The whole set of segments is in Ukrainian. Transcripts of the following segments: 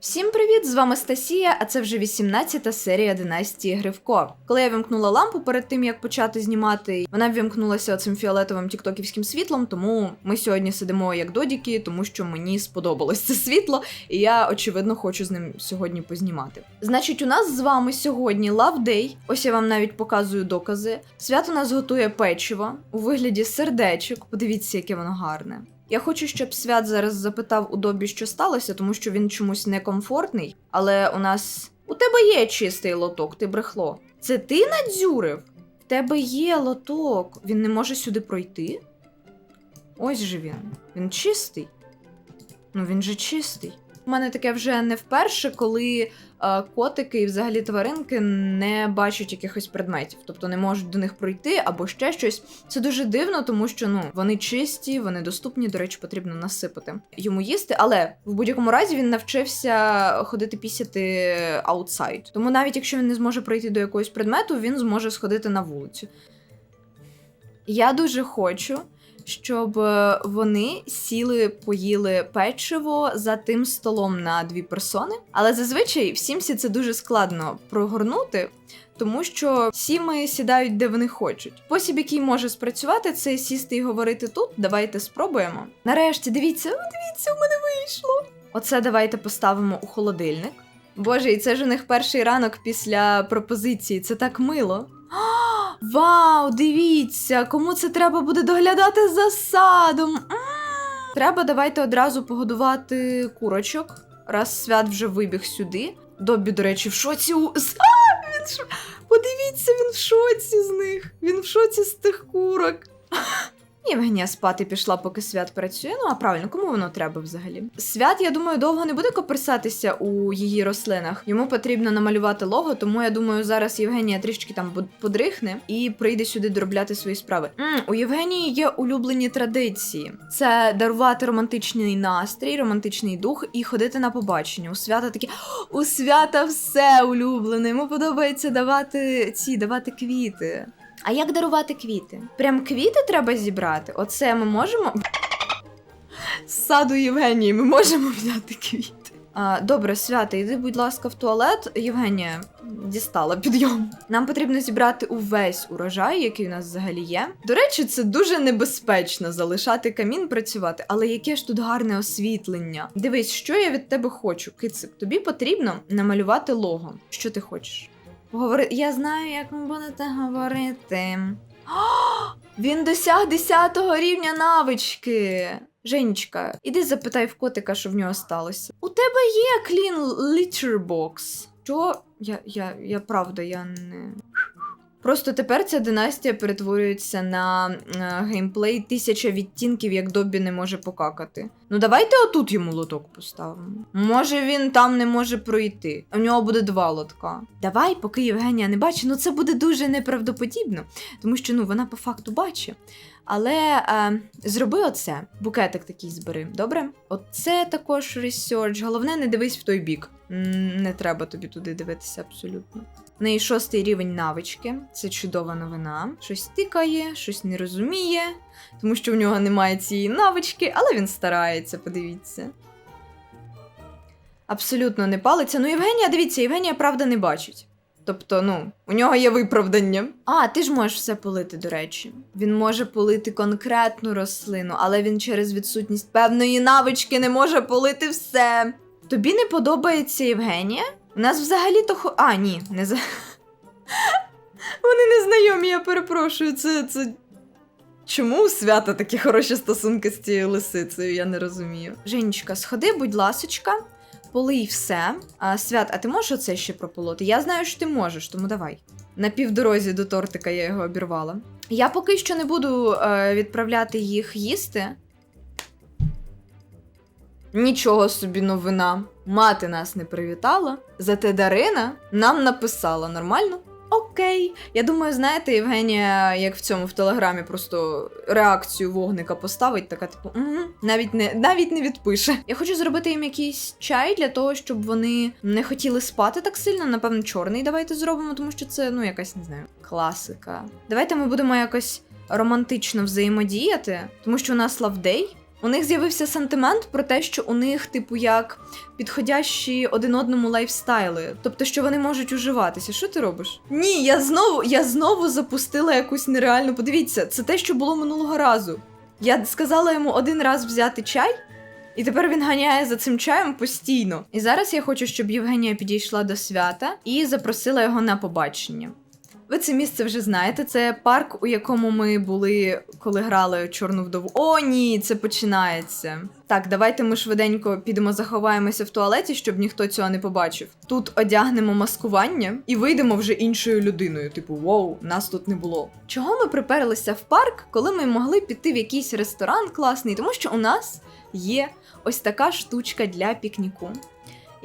Всім привіт! З вами Стасія, а це вже 18-та серія династії Гривко. Коли я вимкнула лампу перед тим, як почати знімати, вона ввімкнулася цим фіолетовим тіктоківським світлом, тому ми сьогодні сидимо як додіки, тому що мені сподобалось це світло, і я очевидно хочу з ним сьогодні познімати. Значить, у нас з вами сьогодні Day. Ось я вам навіть показую докази. Свято нас готує печиво у вигляді сердечок. Подивіться, яке воно гарне. Я хочу, щоб свят зараз запитав у Добі, що сталося, тому що він чомусь некомфортний. Але у нас у тебе є чистий лоток, ти брехло. Це ти надзюрив? В тебе є лоток. Він не може сюди пройти? Ось же він. Він чистий. Ну він же чистий. У мене таке вже не вперше, коли котики і взагалі тваринки не бачать якихось предметів, тобто не можуть до них пройти або ще щось. Це дуже дивно, тому що ну вони чисті, вони доступні. До речі, потрібно насипати йому їсти. Але в будь-якому разі він навчився ходити пісяти аутсайд. Тому навіть якщо він не зможе пройти до якогось предмету, він зможе сходити на вулицю. Я дуже хочу, щоб е, вони сіли, поїли печиво за тим столом на дві персони. Але зазвичай в Сімсі це дуже складно прогорнути. Тому що сіми сідають де вони хочуть. Спосіб, який може спрацювати, це сісти і говорити тут. Давайте спробуємо. Нарешті, дивіться, о, дивіться, у мене вийшло. Оце давайте поставимо у холодильник. Боже, і це ж у них перший ранок після пропозиції. Це так мило. А, Вау, дивіться, кому це треба буде доглядати за садом. Треба давайте одразу погодувати курочок, раз свят вже вибіг сюди. Добі, до речі, в шоці у. А. Подивіться, він в шоці з них. Він в шоці з тих курок. Євгенія спати пішла, поки свят працює. Ну а правильно, кому воно треба взагалі? Свят, я думаю, довго не буде коперсатися у її рослинах. Йому потрібно намалювати лого, тому я думаю, зараз Євгенія трішки там подрихне і прийде сюди доробляти свої справи. м у Євгенії є улюблені традиції: це дарувати романтичний настрій, романтичний дух і ходити на побачення. У свята такі у свята все улюблене. Йому подобається давати ці давати квіти. А як дарувати квіти? Прям квіти треба зібрати? Оце ми можемо. З саду Євгенії ми можемо взяти квіти. А, добре, свята, йди, будь ласка, в туалет. Євгенія дістала підйом. Нам потрібно зібрати увесь урожай, який у нас взагалі є. До речі, це дуже небезпечно залишати камін працювати, але яке ж тут гарне освітлення. Дивись, що я від тебе хочу, кицик. Тобі потрібно намалювати лого. Що ти хочеш? Говори, я знаю, як ви будете говорити. А, Він досяг 10 рівня навички. Женечка, іди запитай в котика, що в нього сталося. У тебе є Clean Litter Box. Що? Я, я, я правда, я не. Просто тепер ця династія перетворюється на е, геймплей тисяча відтінків, як Добі не може покакати. Ну давайте отут йому лоток поставимо. Може він там не може пройти. У нього буде два лотка. Давай, поки Євгенія не бачить, ну це буде дуже неправдоподібно, тому що ну вона по факту бачить. Але е, зроби оце. Букетик такий збери, добре? Оце також ресерч. Головне, не дивись в той бік. Не треба тобі туди дивитися абсолютно. В неї шостий рівень навички. Це чудова новина. Щось тикає, щось не розуміє, тому що в нього немає цієї навички, але він старається, подивіться. Абсолютно не палиться. Ну, Євгенія, дивіться, Євгенія правда не бачить. Тобто, ну, у нього є виправдання. А, ти ж можеш все полити, до речі. Він може полити конкретну рослину, але він через відсутність певної навички не може полити все. Тобі не подобається Євгенія? У нас взагалі-то хо. А, ні, не за. Вони не знайомі, я перепрошую. Це. це... Чому у свята такі хороші стосунки з цією лисицею, я не розумію. Женечка, сходи, будь ласочка, полий все. А, свят, а ти можеш оце ще прополоти? Я знаю, що ти можеш, тому давай. На півдорозі до тортика я його обірвала. Я поки що не буду е, відправляти їх їсти. Нічого собі новина. Мати нас не привітала. Зате Дарина нам написала нормально. Окей. Я думаю, знаєте, Євгенія, як в цьому в телеграмі, просто реакцію вогника поставить, така типу, угу, навіть не навіть не відпише. Я хочу зробити їм якийсь чай для того, щоб вони не хотіли спати так сильно. Напевно, чорний давайте зробимо, тому що це ну якась не знаю, класика. Давайте ми будемо якось романтично взаємодіяти, тому що у нас лавдей. У них з'явився сантимент про те, що у них, типу, як підходящі один одному лайфстайли, тобто, що вони можуть уживатися. Що ти робиш? Ні, я знову, я знову запустила якусь нереальну. Подивіться, це те, що було минулого разу. Я сказала йому один раз взяти чай, і тепер він ганяє за цим чаєм постійно. І зараз я хочу, щоб Євгенія підійшла до свята і запросила його на побачення. Ви це місце вже знаєте. Це парк, у якому ми були, коли грали чорну вдову. О, ні, це починається. Так, давайте ми швиденько підемо заховаємося в туалеті, щоб ніхто цього не побачив. Тут одягнемо маскування і вийдемо вже іншою людиною. Типу, воу, нас тут не було. Чого ми приперлися в парк, коли ми могли піти в якийсь ресторан класний? Тому що у нас є ось така штучка для пікніку.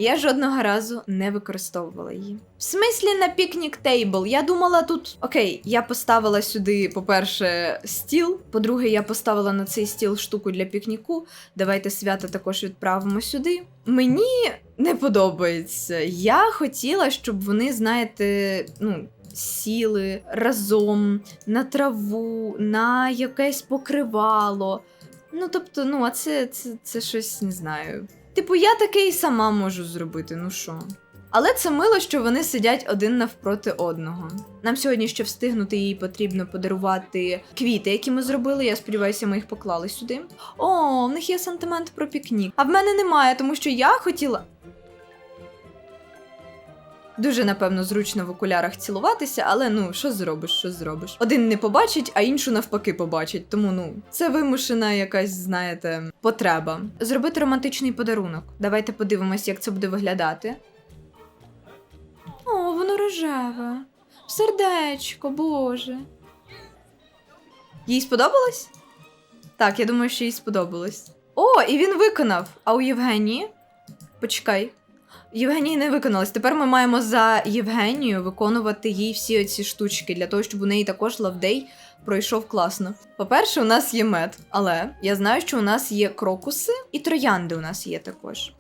Я жодного разу не використовувала її. В смислі на пікнік тейбл. Я думала тут. Окей, я поставила сюди, по-перше, стіл. По-друге, я поставила на цей стіл штуку для пікніку. Давайте свята також відправимо сюди. Мені не подобається. Я хотіла, щоб вони, знаєте, ну. Сіли разом на траву, на якесь покривало. Ну, тобто, ну, а це, це, це щось не знаю. Типу, я таке і сама можу зробити, ну що. Але це мило, що вони сидять один навпроти одного. Нам сьогодні ще встигнути їй потрібно подарувати квіти, які ми зробили. Я сподіваюся, ми їх поклали сюди. О, в них є сантимент про пікнік. А в мене немає, тому що я хотіла. Дуже, напевно, зручно в окулярах цілуватися, але ну, що зробиш, що зробиш? Один не побачить, а іншу навпаки побачить. Тому ну, це вимушена якась, знаєте, потреба. Зробити романтичний подарунок. Давайте подивимось, як це буде виглядати. О, воно рожеве. Сердечко, боже. Їй сподобалось? Так, я думаю, що їй сподобалось. О, і він виконав. А у Євгенії? Почекай. Євгенії не виконалось. Тепер ми маємо за Євгенію виконувати їй всі оці штучки для того, щоб у неї також лавдей пройшов класно. По-перше, у нас є мед, але я знаю, що у нас є крокуси і троянди у нас є також.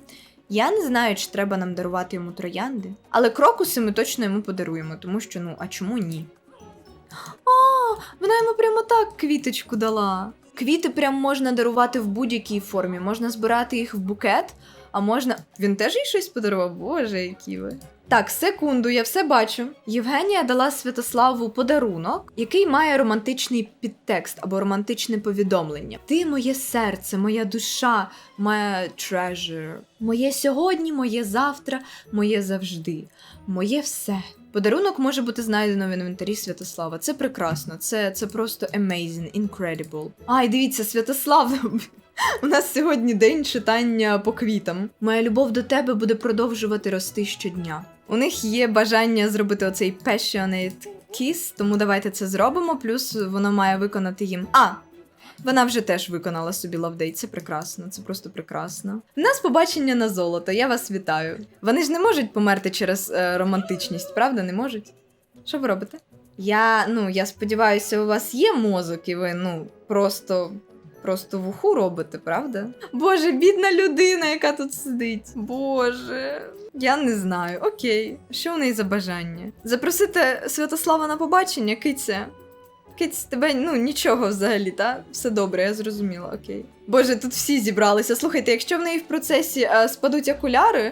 Я не знаю, чи треба нам дарувати йому троянди, але крокуси ми точно йому подаруємо, тому що ну, а чому ні? А, вона йому прямо так квіточку дала. Квіти прям можна дарувати в будь-якій формі. Можна збирати їх в букет, а можна. Він теж їй щось подарував? Боже, які ви. Так, секунду, я все бачу. Євгенія дала Святославу подарунок, який має романтичний підтекст або романтичне повідомлення. Ти моє серце, моя душа, моя treasure. Моє сьогодні, моє завтра, моє завжди, моє все. Подарунок може бути знайдено в інвентарі Святослава. Це прекрасно, це, це просто amazing, incredible. Ай, дивіться, Святослав. У нас сьогодні день читання по квітам. Моя любов до тебе буде продовжувати рости щодня. У них є бажання зробити оцей passionate kiss, тому давайте це зробимо. Плюс воно має виконати їм. А! Вона вже теж виконала собі лавдей. Це прекрасно, це просто прекрасно. У нас побачення на золото. Я вас вітаю. Вони ж не можуть померти через е, романтичність, правда? Не можуть? Що ви робите? Я, ну, я сподіваюся, у вас є мозок, і ви, ну, просто. Просто в уху робите, правда? Боже, бідна людина, яка тут сидить. Боже. Я не знаю. Окей, що в неї за бажання? Запросити Святослава на побачення, киця. Киць, тебе ну нічого взагалі, та? Все добре, я зрозуміла, окей. Боже, тут всі зібралися. Слухайте, якщо в неї в процесі а, спадуть окуляри,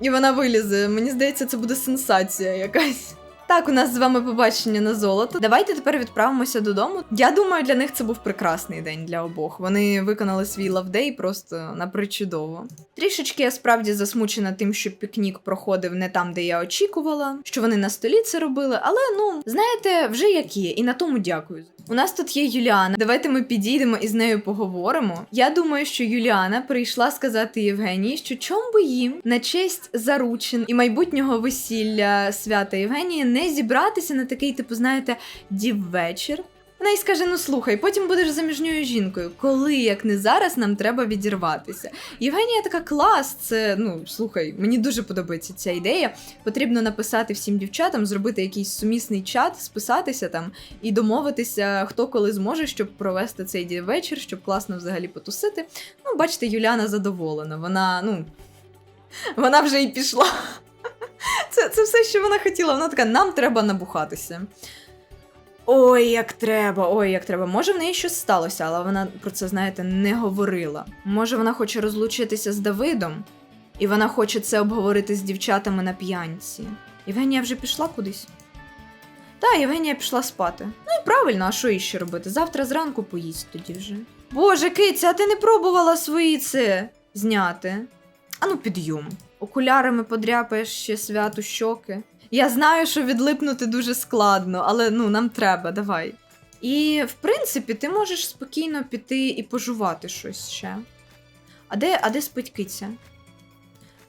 і вона вилізе, мені здається, це буде сенсація якась. Так, у нас з вами побачення на золото. Давайте тепер відправимося додому. Я думаю, для них це був прекрасний день для обох. Вони виконали свій лавдей просто напричудово. Трішечки я справді засмучена тим, що пікнік проходив не там, де я очікувала, що вони на столі це робили, але ну знаєте, вже як є, і на тому дякую. У нас тут є Юліана. Давайте ми підійдемо і з нею поговоримо. Я думаю, що Юліана прийшла сказати Євгенії, що чом би їм на честь заручин і майбутнього весілля свята Євгенії не зібратися на такий, типу, знаєте, діввечір. Вона й скаже: ну слухай, потім будеш заміжньою жінкою. Коли, як не зараз, нам треба відірватися. Євгенія така клас, це ну слухай, мені дуже подобається ця ідея. Потрібно написати всім дівчатам, зробити якийсь сумісний чат, списатися там і домовитися, хто коли зможе, щоб провести цей вечір, щоб класно взагалі потусити. Ну, бачите, Юляна задоволена. Вона, ну. Вона вже й пішла. Це, це все, що вона хотіла. Вона така, нам треба набухатися. Ой, як треба, ой, як треба. Може, в неї щось сталося, але вона про це, знаєте, не говорила. Може, вона хоче розлучитися з Давидом, і вона хоче це обговорити з дівчатами на п'янці. Євгенія вже пішла кудись. Та, Євгенія пішла спати. Ну і правильно, а що іще робити? Завтра зранку поїсть тоді вже. Боже, киця, а ти не пробувала свої це зняти? Ану, підйом. Окулярами подряпаєш ще святу щоки. Я знаю, що відлипнути дуже складно, але ну нам треба, давай. І в принципі, ти можеш спокійно піти і пожувати щось ще. А де, а де спить киця?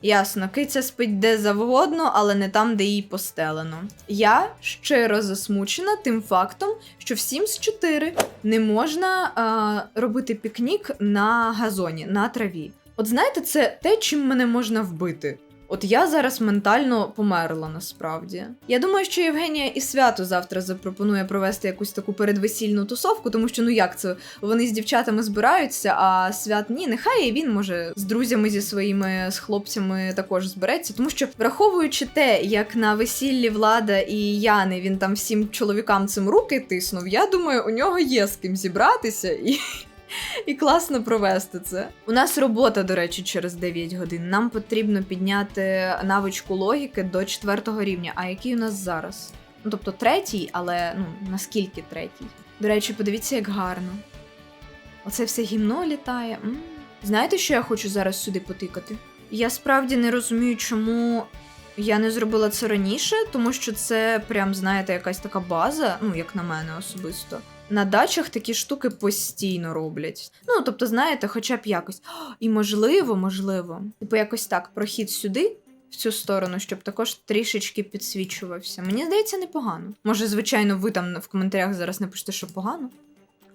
Ясно, киця спить де завгодно, але не там, де їй постелено. Я щиро засмучена тим фактом, що в Sims 4 не можна а, робити пікнік на газоні, на траві. От знаєте, це те, чим мене можна вбити. От я зараз ментально померла насправді. Я думаю, що Євгенія і свято завтра запропонує провести якусь таку передвесільну тусовку, тому що ну як це вони з дівчатами збираються, а свят ні, нехай і він може з друзями зі своїми з хлопцями також збереться. Тому що, враховуючи те, як на весіллі влада і Яни він там всім чоловікам цим руки тиснув, я думаю, у нього є з ким зібратися і. І класно провести це. У нас робота, до речі, через 9 годин. Нам потрібно підняти навичку логіки до 4 рівня. А який у нас зараз? Ну, тобто третій, але ну наскільки третій? До речі, подивіться, як гарно. Оце все гімно літає. М. Знаєте, що я хочу зараз сюди потикати? Я справді не розумію, чому я не зробила це раніше, тому що це прям, знаєте, якась така база, ну, як на мене особисто. На дачах такі штуки постійно роблять. Ну, тобто, знаєте, хоча б якось. І можливо, можливо, типу якось так, прохід сюди, в цю сторону, щоб також трішечки підсвічувався. Мені здається, непогано. Може, звичайно, ви там в коментарях зараз напишете, що погано.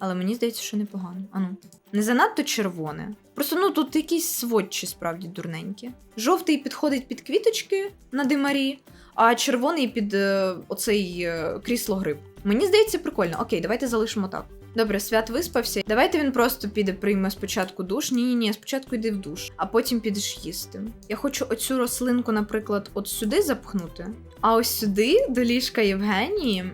Але мені здається, що непогано. Ану. Не занадто червоне. Просто ну тут якісь сводчі справді дурненькі. Жовтий підходить під квіточки на димарі, а червоний під е, оцей е, крісло гриб. Мені здається, прикольно. Окей, давайте залишимо так. Добре, свят виспався. Давайте він просто піде, прийме спочатку душ. Ні, ні, ні, спочатку йди в душ, а потім підеш їсти. Я хочу оцю рослинку, наприклад, от сюди запхнути. А ось сюди, до ліжка Євгенії,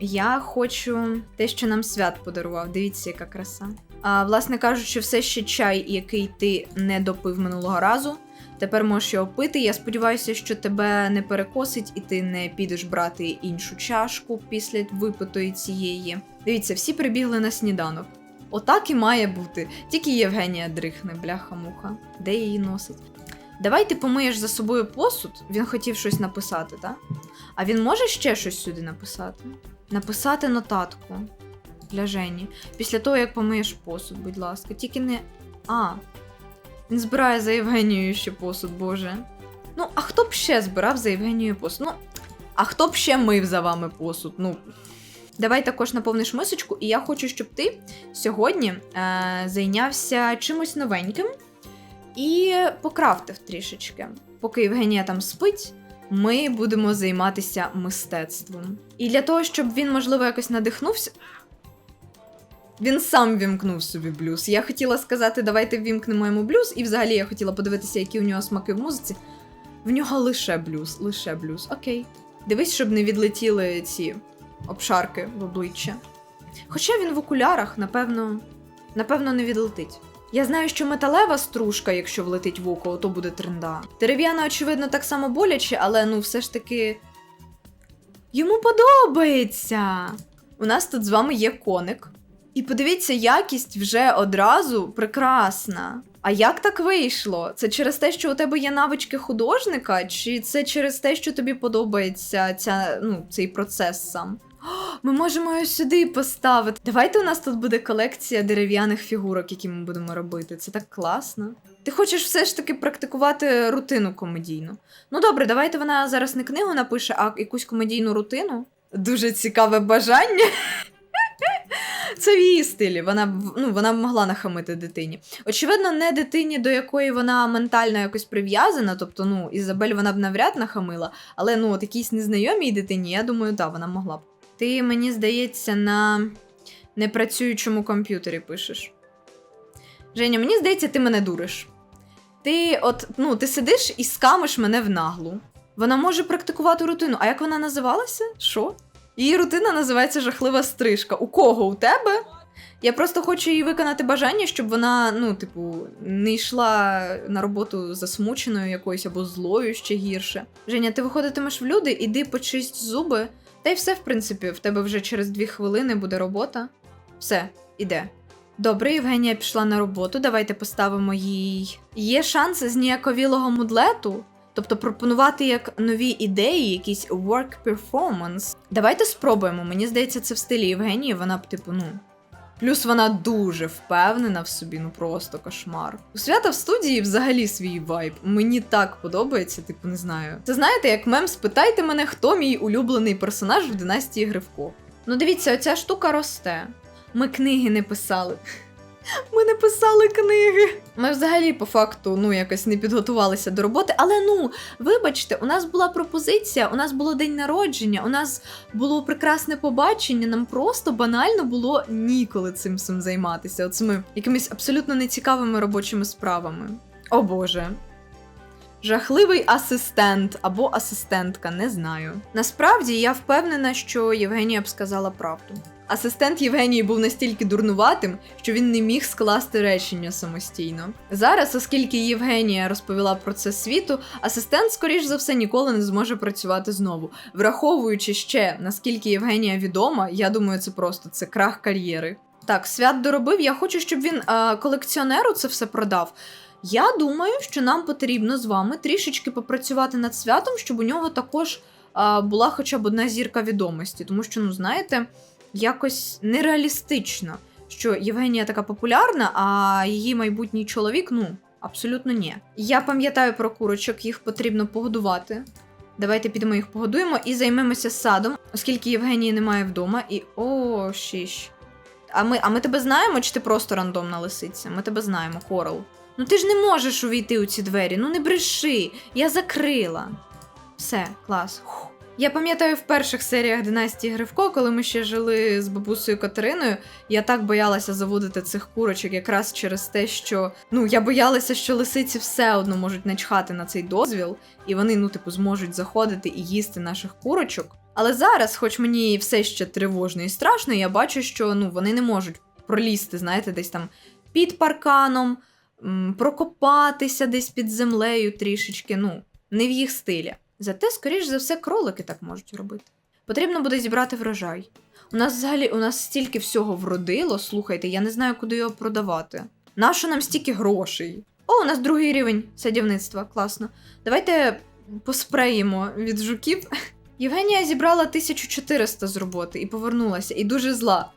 я хочу те, що нам свят подарував. Дивіться, яка краса. А, власне кажучи, все ще чай, який ти не допив минулого разу. Тепер можеш його пити. Я сподіваюся, що тебе не перекосить, і ти не підеш брати іншу чашку після випитої цієї. Дивіться, всі прибігли на сніданок. Отак і має бути. Тільки Євгенія дрихне, бляха-муха. Де її носить? Давай ти помиєш за собою посуд. Він хотів щось написати, так? А він може ще щось сюди написати? Написати нотатку для Жені. Після того, як помиєш посуд, будь ласка. Тільки не. А, він збирає за Євгенією ще посуд, боже. Ну, а хто б ще збирав за Євгенією посуд? Ну, а хто б ще мив за вами посуд? Ну. Давай також наповниш мисочку, і я хочу, щоб ти сьогодні е, зайнявся чимось новеньким і покрафтив трішечки. Поки Євгенія там спить, ми будемо займатися мистецтвом. І для того, щоб він, можливо, якось надихнувся. Він сам вімкнув собі блюз. Я хотіла сказати, давайте вімкнемо йому блюз, і взагалі я хотіла подивитися, які у нього смаки в музиці. В нього лише блюз, лише блюз. Окей. Дивись, щоб не відлетіли ці обшарки в обличчя. Хоча він в окулярах, напевно, напевно, не відлетить. Я знаю, що металева стружка, якщо влетить в око, то буде тренда. Дерев'яна, очевидно, так само боляче, але ну все ж таки. Йому подобається. У нас тут з вами є коник. І подивіться, якість вже одразу прекрасна. А як так вийшло? Це через те, що у тебе є навички художника, чи це через те, що тобі подобається ця, ну, цей процес сам? Ми можемо його сюди поставити. Давайте у нас тут буде колекція дерев'яних фігурок, які ми будемо робити. Це так класно. Ти хочеш все ж таки практикувати рутину комедійну. Ну добре, давайте вона зараз не книгу напише, а якусь комедійну рутину. Дуже цікаве бажання. Це в її стилі. Вона ну, вона могла нахамити дитині. Очевидно, не дитині, до якої вона ментально якось прив'язана. Тобто, ну, Ізабель вона б навряд нахамила, але ну, от якійсь незнайомій дитині, я думаю, так, вона могла б. Ти, мені здається, на непрацюючому комп'ютері пишеш. Женя, мені здається, ти мене дуриш. Ти от, ну, ти сидиш і скамиш мене в наглу. Вона може практикувати рутину. А як вона називалася? Що? Її рутина називається жахлива стрижка. У кого? У тебе? Я просто хочу їй виконати бажання, щоб вона, ну, типу, не йшла на роботу засмученою якоюсь або злою ще гірше. Женя, ти виходитимеш в люди, іди почисть зуби. Та й все, в принципі, в тебе вже через дві хвилини буде робота. Все, іде. Добре, Євгенія пішла на роботу. Давайте поставимо їй. Є шанс з ніяковілого мудлету, тобто пропонувати як нові ідеї, якийсь work performance. Давайте спробуємо. Мені здається, це в стилі Євгенії. Вона б, типу, ну. Плюс вона дуже впевнена в собі, ну просто кошмар. У свята в студії взагалі свій вайб. Мені так подобається, типу, не знаю. Це знаєте, як мем спитайте мене, хто мій улюблений персонаж в династії Гривко. Ну дивіться, оця штука росте. Ми книги не писали. Ми не писали книги. Ми взагалі, по факту, ну якось не підготувалися до роботи. Але ну, вибачте, у нас була пропозиція, у нас було день народження, у нас було прекрасне побачення. Нам просто банально було ніколи цим всім займатися. Оцими якимись абсолютно нецікавими робочими справами. О Боже. Жахливий асистент або асистентка, не знаю. Насправді я впевнена, що Євгенія б сказала правду. Асистент Євгенії був настільки дурнуватим, що він не міг скласти речення самостійно. Зараз, оскільки Євгенія розповіла про це світу, асистент, скоріш за все, ніколи не зможе працювати знову. Враховуючи ще, наскільки Євгенія відома, я думаю, це просто це крах кар'єри. Так, свят доробив. Я хочу, щоб він е, колекціонеру це все продав. Я думаю, що нам потрібно з вами трішечки попрацювати над святом, щоб у нього також е, була хоча б одна зірка відомості. Тому що, ну знаєте, якось нереалістично, що Євгенія така популярна, а її майбутній чоловік, ну, абсолютно ні. Я пам'ятаю про курочок, їх потрібно погодувати. Давайте підемо їх погодуємо і займемося садом, оскільки Євгенії немає вдома. І о, шіш. А ми, а ми тебе знаємо, чи ти просто рандомна лисиця? Ми тебе знаємо, Корал. Ну ти ж не можеш увійти у ці двері, ну не бреши, я закрила. Все, клас. Фух. Я пам'ятаю в перших серіях династії Гривко, коли ми ще жили з бабусею Катериною, я так боялася заводити цих курочок якраз через те, що ну я боялася, що лисиці все одно можуть начхати на цей дозвіл, і вони, ну, типу, зможуть заходити і їсти наших курочок. Але зараз, хоч мені все ще тривожно і страшно, я бачу, що ну вони не можуть пролізти, знаєте, десь там під парканом, прокопатися десь під землею трішечки. Ну, не в їх стилі. Зате, скоріш за все, кролики так можуть робити. Потрібно буде зібрати врожай. У нас взагалі у нас стільки всього вродило, слухайте, я не знаю, куди його продавати. Нащо нам стільки грошей? О, у нас другий рівень садівництва, класно. Давайте поспреїмо від жуків. Євгенія зібрала 1400 з роботи і повернулася, і дуже зла.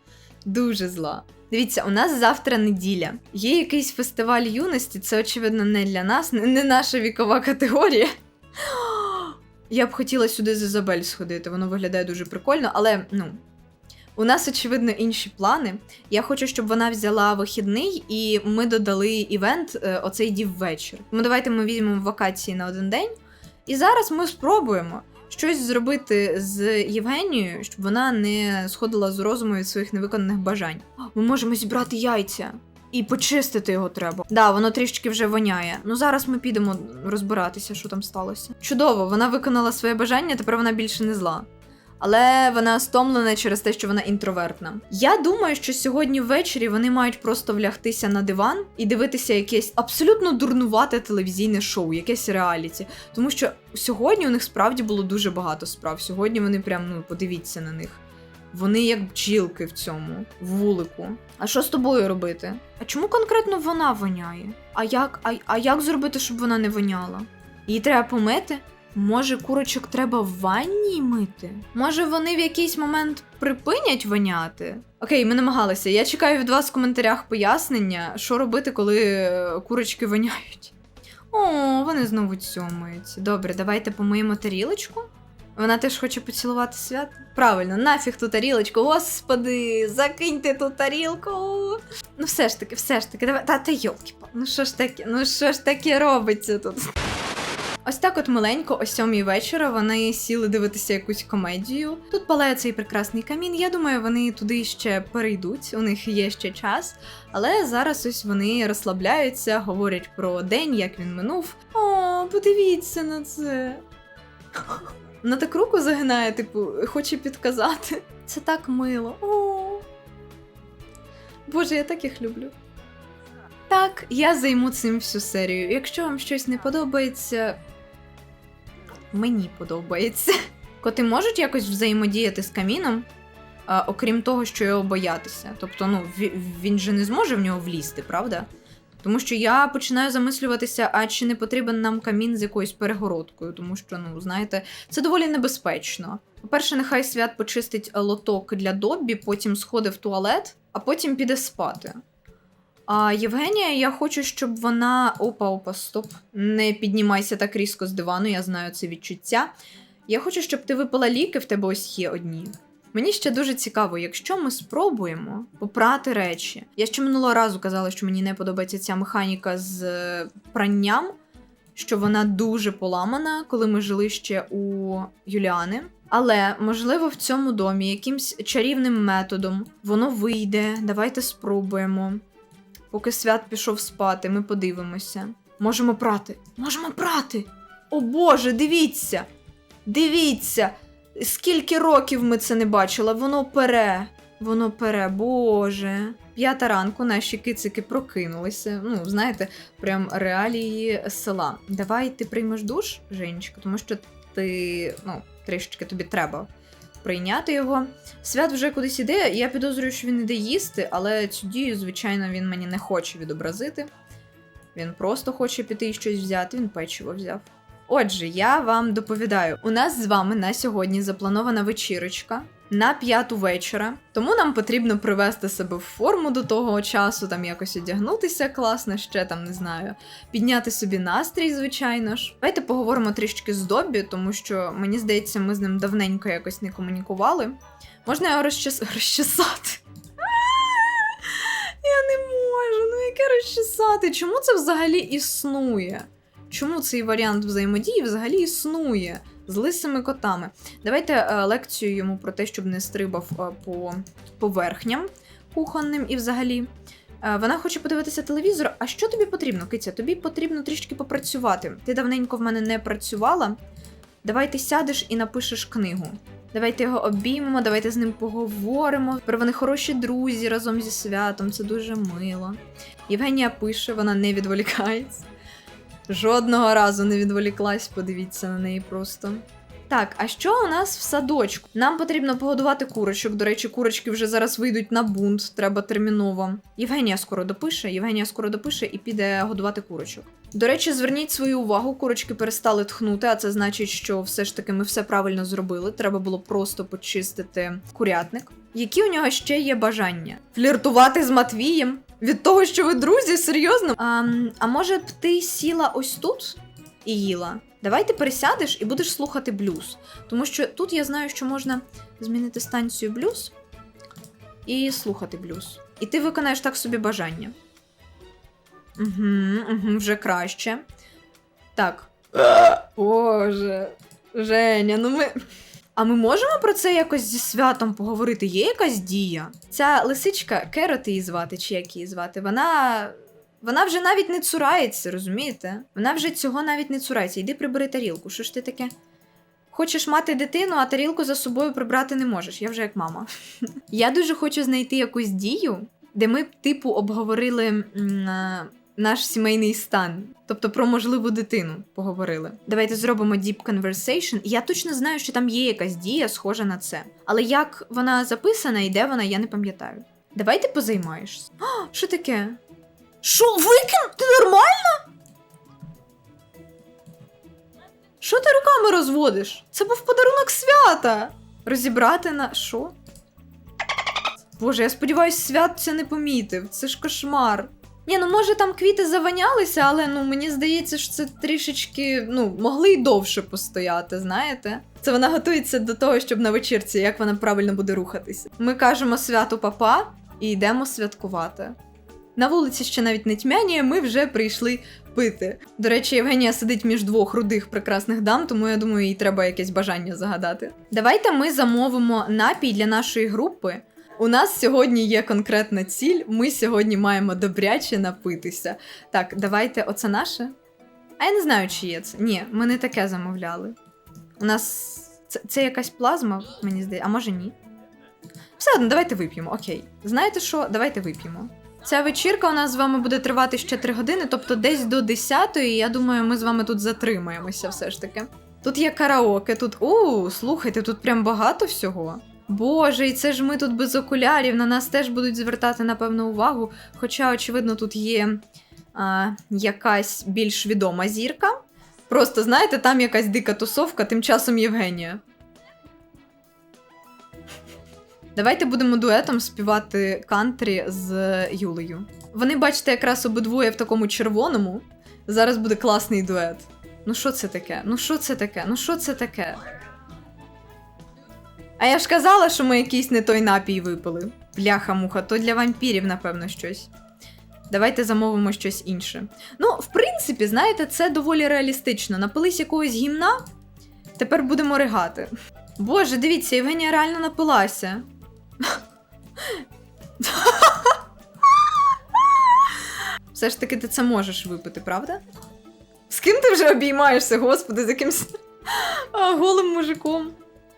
Дуже зла. Дивіться, у нас завтра неділя. Є якийсь фестиваль юності, це очевидно не для нас, не, наша вікова категорія. Я б хотіла сюди з Ізабель сходити, воно виглядає дуже прикольно, але ну. У нас, очевидно, інші плани. Я хочу, щоб вона взяла вихідний, і ми додали івент е, оцей дів вечір. Тому давайте ми візьмемо вакації на один день. І зараз ми спробуємо щось зробити з Євгенією, щоб вона не сходила з розуму від своїх невиконаних бажань. Ми можемо зібрати яйця. І почистити його треба. Да, воно трішки вже воняє. Ну зараз ми підемо розбиратися, що там сталося. Чудово, вона виконала своє бажання, тепер вона більше не зла. Але вона стомлена через те, що вона інтровертна. Я думаю, що сьогодні ввечері вони мають просто влягтися на диван і дивитися якесь абсолютно дурнувате телевізійне шоу, якесь реаліті. Тому що сьогодні у них справді було дуже багато справ. Сьогодні вони прям, ну, подивіться на них. Вони як бджілки в цьому в вулику. А що з тобою робити? А чому конкретно вона воняє? А як, а, а як зробити, щоб вона не воняла? Її треба помити? Може, курочок треба в ванні мити? Може, вони в якийсь момент припинять воняти? Окей, ми намагалися. Я чекаю від вас в коментарях пояснення, що робити, коли е, курочки воняють. О, вони знову цьомаються. Добре, давайте помиємо тарілочку. Вона теж хоче поцілувати свят. Правильно, нафіг ту тарілочку, господи, закиньте ту тарілку. Ну, все ж таки, все ж таки, давай. Та та йолки, ну що ж таке, ну що ж таке робиться тут? Ось так от миленько, о сьомій вечора вони сіли дивитися якусь комедію. Тут палає цей прекрасний камін. Я думаю, вони туди ще перейдуть, у них є ще час. Але зараз ось вони розслабляються, говорять про день, як він минув. О, подивіться на це. Вона так руку загинає, типу, хоче підказати. Це так мило. О. Боже, я так їх люблю. Так, я займу цим всю серію. Якщо вам щось не подобається. Мені подобається. Коти можуть якось взаємодіяти з каміном, а, окрім того, що його боятися. Тобто, ну, він же не зможе в нього влізти, правда? Тому що я починаю замислюватися, а чи не потрібен нам камін з якоюсь перегородкою, тому що, ну, знаєте, це доволі небезпечно. По-перше, нехай свят почистить лоток для Доббі, потім сходить в туалет, а потім піде спати. А Євгенія, я хочу, щоб вона. Опа, опа, стоп. Не піднімайся так різко з дивану, я знаю це відчуття. Я хочу, щоб ти випила ліки, в тебе ось є одні. Мені ще дуже цікаво, якщо ми спробуємо попрати речі. Я ще минулого разу казала, що мені не подобається ця механіка з е, пранням, що вона дуже поламана, коли ми жили ще у Юліани. Але можливо в цьому домі якимсь чарівним методом воно вийде. Давайте спробуємо. Поки свят пішов спати, ми подивимося. Можемо прати. Можемо прати. О Боже, дивіться! Дивіться! Скільки років ми це не бачили, воно пере. Воно пере, боже. П'ята ранку наші кицики прокинулися. Ну, знаєте, прям реалії села. Давай ти приймеш душ, Женечка, тому що ти, ну, трішечки тобі треба прийняти його. Свят вже кудись іде. Я підозрюю, що він іде їсти, але цю дію, звичайно, він мені не хоче відобразити. Він просто хоче піти і щось взяти, він печиво взяв. Отже, я вам доповідаю: у нас з вами на сьогодні запланована вечірочка на п'яту вечора. Тому нам потрібно привести себе в форму до того часу, там якось одягнутися класно, ще там не знаю, підняти собі настрій, звичайно ж. Давайте поговоримо трішки з Добі, тому що мені здається, ми з ним давненько якось не комунікували. Можна його розчес... розчесати? Я не можу, ну яке розчесати? Чому це взагалі існує? Чому цей варіант взаємодії взагалі існує з лисими котами? Давайте е, лекцію йому про те, щоб не стрибав е, по поверхням кухонним і взагалі. Е, Вона хоче подивитися телевізор. А що тобі потрібно, Киця? Тобі потрібно трішки попрацювати. Ти давненько в мене не працювала. Давай ти сядеш і напишеш книгу. Давайте його обіймемо, давайте з ним поговоримо. Про вони хороші друзі разом зі святом. Це дуже мило. Євгенія пише, вона не відволікається. Жодного разу не відволіклась, подивіться на неї просто. Так, а що у нас в садочку? Нам потрібно погодувати курочок. До речі, курочки вже зараз вийдуть на бунт, треба терміново. Євгенія скоро допише, Євгенія скоро допише і піде годувати курочок. До речі, зверніть свою увагу, курочки перестали тхнути, а це значить, що все ж таки ми все правильно зробили. Треба було просто почистити курятник. Які у нього ще є бажання? Фліртувати з Матвієм? Від того, що ви друзі, серйозно? А, а може б ти сіла ось тут і їла? Давай ти пересядеш і будеш слухати блюз. Тому що тут я знаю, що можна змінити станцію блюз і слухати блюз. І ти виконаєш так собі бажання. Угу, угу, вже краще. Так. Боже, Женя, ну ми. А ми можемо про це якось зі святом поговорити? Є якась дія? Ця лисичка, Керот її звати, чи як її звати, вона. Вона вже навіть не цурається, розумієте? Вона вже цього навіть не цурається. Йди прибери тарілку. Що ж ти таке? Хочеш мати дитину, а тарілку за собою прибрати не можеш. Я вже як мама. Я дуже хочу знайти якусь дію, де ми типу, обговорили а, наш сімейний стан. Тобто про можливу дитину поговорили. Давайте зробимо deep conversation. Я точно знаю, що там є якась дія, схожа на це. Але як вона записана і де вона, я не пам'ятаю. Давай ти позаймаєшся. А, що таке? Що, викин? Ти нормально? Що ти руками розводиш? Це був подарунок свята. Розібрати на що? Боже, я сподіваюся, свят це не помітив. Це ж кошмар. Ні, ну може там квіти заванялися, але ну мені здається, що це трішечки ну, могли й довше постояти, знаєте? Це вона готується до того, щоб на вечірці, як вона правильно буде рухатися. Ми кажемо святу папа і йдемо святкувати. На вулиці ще навіть не тьмяніє, ми вже прийшли пити. До речі, Євгенія сидить між двох рудих прекрасних дам, тому я думаю, їй треба якесь бажання загадати. Давайте ми замовимо напій для нашої групи. У нас сьогодні є конкретна ціль. Ми сьогодні маємо добряче напитися. Так, давайте, оце наше? А я не знаю, чи є це. Ні, ми не таке замовляли. У нас це, це якась плазма, мені здається, а може ні. Все одно, давайте вип'ємо. Окей. Знаєте що? Давайте вип'ємо. Ця вечірка у нас з вами буде тривати ще 3 години, тобто десь до 10-ї, я думаю, ми з вами тут затримаємося все ж таки. Тут є караоке, тут. У, слухайте, тут прям багато всього. Боже, і це ж ми тут без окулярів, на нас теж будуть звертати, напевно, увагу. Хоча, очевидно, тут є а, якась більш відома зірка. Просто, знаєте, там якась дика тусовка, тим часом Євгенія. Давайте будемо дуетом співати кантрі з Юлею. Вони, бачите, якраз обидвоє в такому червоному. Зараз буде класний дует. Ну що це таке? Ну що це таке? Ну що це таке? А я ж казала, що ми якийсь не той напій випили. Бляха-муха, то для вампірів, напевно, щось. Давайте замовимо щось інше. Ну, в принципі, знаєте, це доволі реалістично. Напились якогось гімна, тепер будемо ригати. Боже, дивіться, Євгенія реально напилася. Все ж таки ти це можеш випити, правда? З ким ти вже обіймаєшся, господи, з якимсь голим мужиком?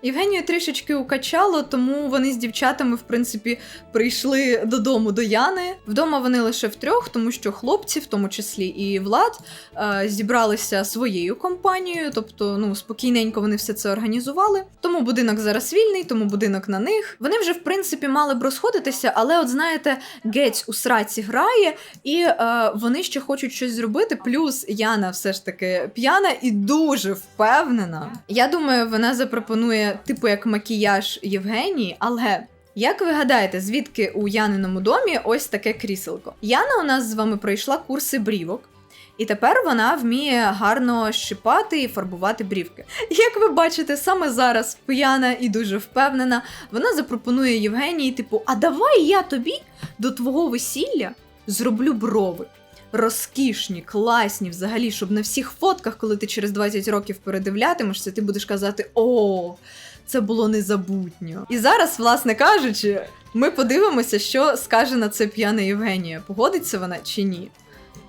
Євгенію трішечки укачало, тому вони з дівчатами, в принципі, прийшли додому до Яни. Вдома вони лише втрьох, тому що хлопці, в тому числі і Влад, е, зібралися своєю компанією, тобто, ну, спокійненько вони все це організували. Тому будинок зараз вільний, тому будинок на них. Вони вже, в принципі, мали б розходитися, але, от знаєте, гець у сраці грає, і е, вони ще хочуть щось зробити. Плюс Яна все ж таки п'яна і дуже впевнена. Я думаю, вона запропонує, типу, як макіяж Євгенії, але. Як ви гадаєте, звідки у Яниному домі ось таке кріселко? Яна у нас з вами пройшла курси брівок, і тепер вона вміє гарно щипати і фарбувати брівки. Як ви бачите, саме зараз п'яна і дуже впевнена, вона запропонує Євгенії, типу, а давай я тобі до твого весілля зроблю брови. Розкішні, класні, взагалі, щоб на всіх фотках, коли ти через 20 років передивлятимешся, ти будеш казати: О, це було незабутньо. І зараз, власне кажучи, ми подивимося, що скаже на це п'яна Євгенія. Погодиться вона чи ні?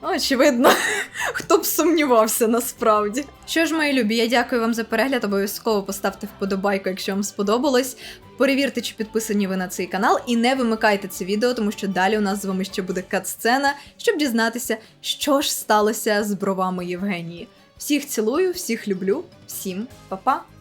Ну, Очевидно, хто б сумнівався насправді. Що ж, мої любі, я дякую вам за перегляд. Обов'язково поставте вподобайку, якщо вам сподобалось. Перевірте, чи підписані ви на цей канал, і не вимикайте це відео, тому що далі у нас з вами ще буде кат-сцена, щоб дізнатися, що ж сталося з бровами Євгенії. Всіх цілую, всіх люблю, всім па-па!